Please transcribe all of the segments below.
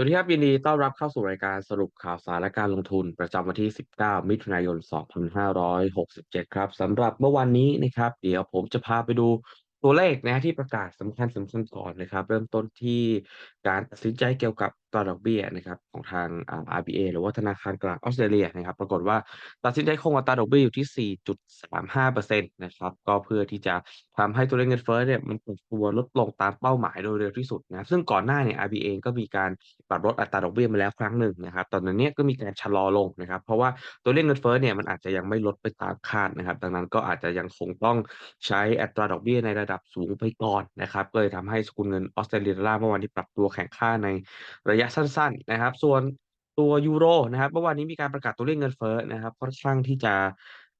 สวัสดีครับยินดีต้อนรับเข้าสู่รายการสรุปข่าวสารและการลงทุนประจำวันที่ 19 มิถุนายน 2567 ครับสำหรับเมื่อวานนี้นะครับ เดี๋ยวผมจะพาไปดูตัวเลขนะที่ประกาศสำคัญสำคัญก่อนนะครับ เริ่มต้นที่การตัดสินใจเกี่ยวกับ ตราดอกเบี้ยนะครับของทาง RBA หรือว่าธนาคารกลางออสเตรเลียนะครับ ปรากฏว่าตัดสินใจคงอัตราดอกเบี้ยอยู่ที่ 4.35%นะครับก็เพื่อที่จะทำให้ตัวเลขเงินเฟ้อเนี่ยมันปรับตัวลดลงตามเป้าหมายโดยเร็วที่สุดนะซึ่งก่อนหน้าเนี่ย RBA ก็มีการปรับลดอัตราดอกเบี้ยมาแล้วครั้งหนึ่งนะครับตอนนั้นเนี่ยก็มีการชะลอลงนะครับเพราะว่าตัวเลขเงินเฟ้อเนี่ยมันอาจจะยังไม่ลดไปตามคาดนะครับ ดังนั้นก็อาจจะยังคงต้องใช้อัตราดอกเบี้ยในระดับสูงไปก่อนนะครับก็เลยทำให้สกุลเงินออสเตรเลียดอลลาร์เมื่อวานนี้ปรับตัวแข็งค่าในระยะสั้น ๆ นะครับ ส่วนตัวยูโรนะครับเมื่อวานนี้มีการประกาศตัวเลขเงินเฟ้อนะครับค่อนข้างที่จะ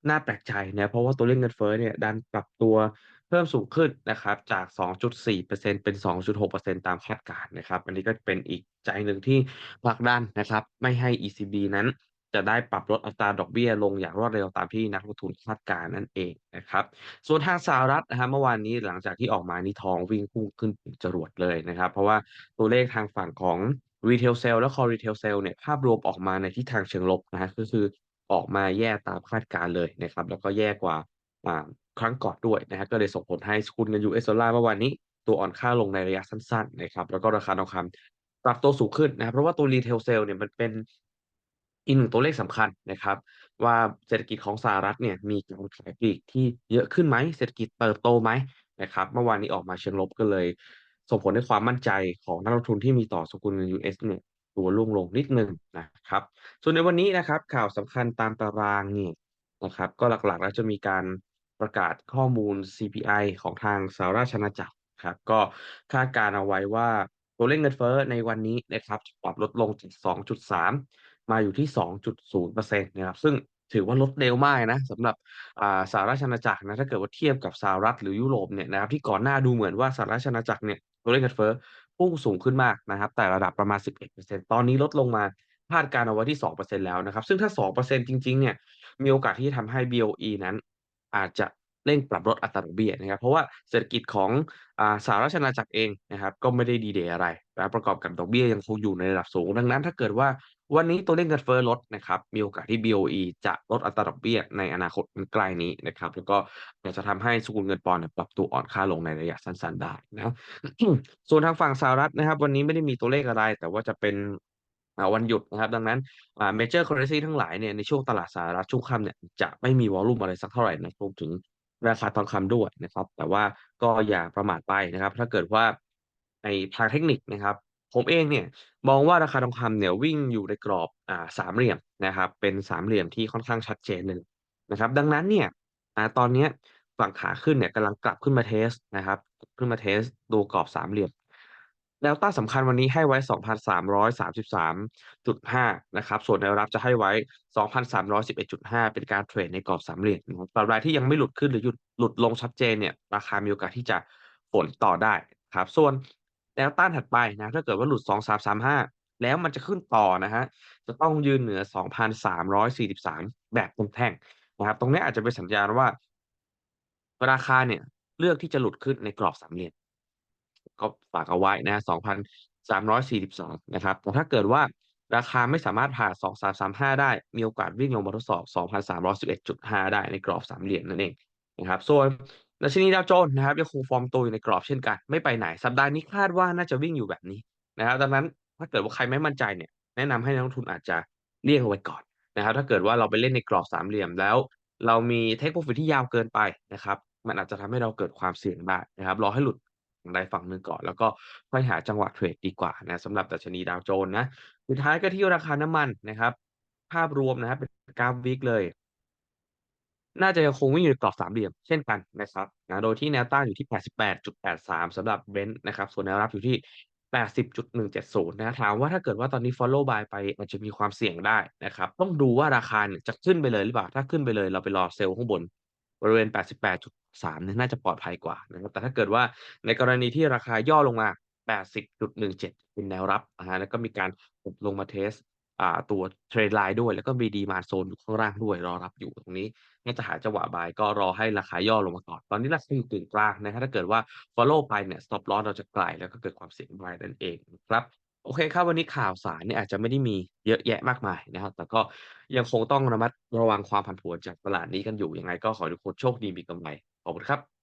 น่าแปลกใจนะเพราะว่าตัวเลขเงินเฟ้อเนี่ยดันปรับตัวเพิ่มสูงขึ้นนะครับจาก 2.4%เป็น 2.6%ตามคาดการณ์นะครับ อันนี้ก็เป็นอีกใจหนึ่งที่ผลักดันนะครับ ไม่ให้ ECB นั้นจะได้ปรับลดอัตราดอกเบี้ยลงอย่างรวดเร็วตามที่นักลงทุนคาดการณ์นั่นเองนะครับ ส่วนทางสหรัฐนะครับเมื่อวานนี้หลังจากที่ออกมานี่ทองวิ่งพุ่งขึ้นเป็นจรวดเลยนะครับ เพราะว่าตัวเลขทางฝั่งของ Retail Sale และ Core Retail Sale เนี่ยภาพรวมออกมาในทิศทางเชิงลบนะฮะก็คือออกมาแย่ตามคาดการเลยนะครับ แล้วก็แย่กว่าครั้งก่อนด้วยนะฮะก็เลยส่งผลให้สกุลเงิน US ดอลลาร์เมื่อวานนี้ตัวอ่อนค่าลงในระยะสั้นๆนะครับแล้วก็ราคาทองคำปรับตัวสูงขึ้นนะครับเพราะว่าตัว Retail Sale เนี่ยมันเป็นอีกหนึ่งตัวเลขสำคัญนะครับ ว่าเศรษฐกิจของสหรัฐเนี่ยมีการขายปลีกที่เยอะขึ้นไหมเศรษฐกิจเติบโตไหมนะครับ เมื่อวานนี้ออกมาเชิงลบก็เลย ส่งผลให้ความมั่นใจของนักลงทุนที่มีต่อสกุลเงิน US เนี่ยตัวร่วงลงนิดนึงนะครับ ส่วนในวันนี้นะครับข่าวสำคัญตามตารางนี่นะครับ ก็หลักๆแล้วจะมีการประกาศข้อมูล CPI ของทางสหราชอาณาจักรครับ ก็คาดการณ์เอาไว้ว่าตัวเลขเงินเฟ้อในวันนี้นะครับปรับลดลงจาก 2.3 มาอยู่ที่ 2.0%นะครับ ซึ่งถือว่าลดเร็วมากนะสำหรับอ่าสหราชอาณาจักรนะถ้าเกิดว่าเทียบกับสหรัฐหรือยุโรปเนี่ยนะครับที่ก่อนหน้าดูเหมือนว่าสหราชอาณาจักรเนี่ย ตัวเลขเงินเฟ้อพุ่งสูงขึ้นมากนะครับ แต่ระดับประมาณ 11%ตอนนี้ลดลงมาคาดการเอาไว้ที่ 2%แล้วนะครับ ซึ่งถ้า 2%จริง ๆ เนี่ย มีโอกาสที่จะทำให้ BOE นั้น อาจจะเร่งปรับลดอัตราดอกเบี้ยนะครับ เพราะว่าเศรษฐกิจของอสหราชอาณาจักรเองนะครับ ก็ไม่ได้ดีเดย์อะไรนะประกอบกับดอกเบี้ยยังคงอยู่ในระดับสูง ดังนั้นถ้าเกิดว่า วันนี้ตัวเลขเงินเฟ้อลดนะครับมีโอกาสที่ BOE จะลดอัตราดอกเบี้ยในอนาคตอันใกล้นี้นะครับแล้วก็อาจจะทำให้สกุลเงินปอนด์ปรับตัวอ่อนค่าลงในระยะสั้นๆได้นะส่วนทางฝั่งสหรัฐนะครับ วันนี้ไม่ได้มีตัวเลขอะไร แต่ว่าจะเป็นวันหยุดนะครับดังนั้นอ่า Major Currency ทั้งหลายเนี่ยในช่วงตลาดสหรัฐช่วงค่ำเนี่ยจะไม่มีวอลลุ่มอะไรสักเท่าไหร่นะรวมถึงราคาทองคำด้วยนะครับ แต่ว่าก็อย่าประมาทไปนะครับ ถ้าเกิดว่าในทางเทคนิคนะครับ ผมเองเนี่ยมองว่าราคาทองคำเนี่ยวิ่งอยู่ในกรอบอ่าสามเหลี่ยมนะครับเป็นสามเหลี่ยมที่ค่อนข้างชัดเจนเลยนะครับดังนั้นเนี่ยอ่าตอนนี้ฝั่งขาขึ้นเนี่ยกำลังกลับขึ้นมาเทสนะครับขึ้นมาเทสดูกรอบสามเหลี่ยมแนวต้านสำคัญวันนี้ให้ไว้ 2,333.5 นะครับ ส่วนแนวรับจะให้ไว้ 2,311.5 เป็นการเทรดในกรอบสามเหลี่ยมนะครับตราบใดที่ยังไม่หลุดขึ้นหรือหยุดหลุดลงชัดเจนเนี่ย ราคามีโอกาสที่จะฝนต่อได้ครับ ส่วน แนวต้านถัดไปนะ ถ้าเกิดว่าหลุด 2,335 แล้วมันจะขึ้นต่อนะครับจะต้องยืนเหนือ 2,343 แบบแท่งนะครับ ตรงนี้อาจจะเป็นสัญญาณว่า ราคาเนี่ยเลือกที่จะหลุดขึ้นในกรอบสามเหลี่ยมก็ฝากเอาไว้นะ 2,342 นะครับ แต่ถ้าเกิดว่าราคาไม่สามารถผ่าน2,335 ได้ มีโอกาสวิ่งลงมาทดสอบ 2,311.5 ได้ในกรอบสามเหลี่ยมนั่นเองนะครับ ส่วน ดัชนีดาวโจนส์นะครับยังคงฟอร์มตัวอยู่ในกรอบเช่นกัน ไม่ไปไหน สัปดาห์นี้คาดว่าน่าจะวิ่งอยู่แบบนี้นะครับดังนั้นถ้าเกิดว่าใครไม่มั่นใจเนี่ยแนะนำให้นักลงทุนอาจจะเลี่ยงเอาไว้ก่อนนะครับ ถ้าเกิดว่าเราไปเล่นในกรอบสามเหลี่ยมแล้ว เรามี Take Profit ที่ยาวเกินไปนะครับ มันอาจจะทำให้เราเกิดความเสี่ยงได้นะครับ รอให้หลุดฝั่งใดฝั่งหนึ่งก่อน แล้วก็ค่อยหาจังหวะเทรดดีกว่านะสำหรับดัชนีดาวโจนส์นะสุดท้ายก็ที่ราคาน้ำมันนะครับ ภาพรวมนะครับเป็นกราฟวีกเลย น่าจะยังคงวิ่งอยู่ในกรอบสามเหลี่ยมเช่นกันนะครับนะโดยที่แนวต้านอยู่ที่ 88.83สำหรับ Brent นะครับ ส่วนแนวรับอยู่ที่ 80.170 นะถามว่าถ้าเกิดว่าตอนนี้ follow by ไปอาจจะมีความเสี่ยงได้นะครับ ต้องดูว่าราคาจะขึ้นไปเลยหรือเปล่า ถ้าขึ้นไปเลยเราไปรอเซลล์ข้างบนบริเวณ 88.3นี่น่าจะปลอดภัยกว่านะครับแต่ถ้าเกิดว่าในกรณีที่ราคาย่อลงมา 80.17 เป็นแนวรับอะฮะแล้วก็มีการกดลงมาเทส อ่าตัว trend line ด้วย แล้วก็มี demand zone อยู่ข้างล่างด้วยรอรับอยู่ตรงนี้น่าจะหาจังหวะ buy ก็รอให้ราคาย่อลงมาก่อน ตอนนี้ราคาอยู่กึ่งกลางนะครับถ้าเกิดว่า follow ไปเนี่ย stop loss เราจะไกลแล้วก็เกิดความเสี่ยง buy นั่นเองครับโอเคครับวันนี้ข่าวสารเนี่ยอาจจะไม่ได้มีเยอะแยะมากมายนะครับ แต่ก็ยังคงต้องระมัดระวังความผันผวนจากตลาดนี้กันอยู่ยังไงก็ขอให้ทุกคนโชคดีมีกำไรขอบคุณครับ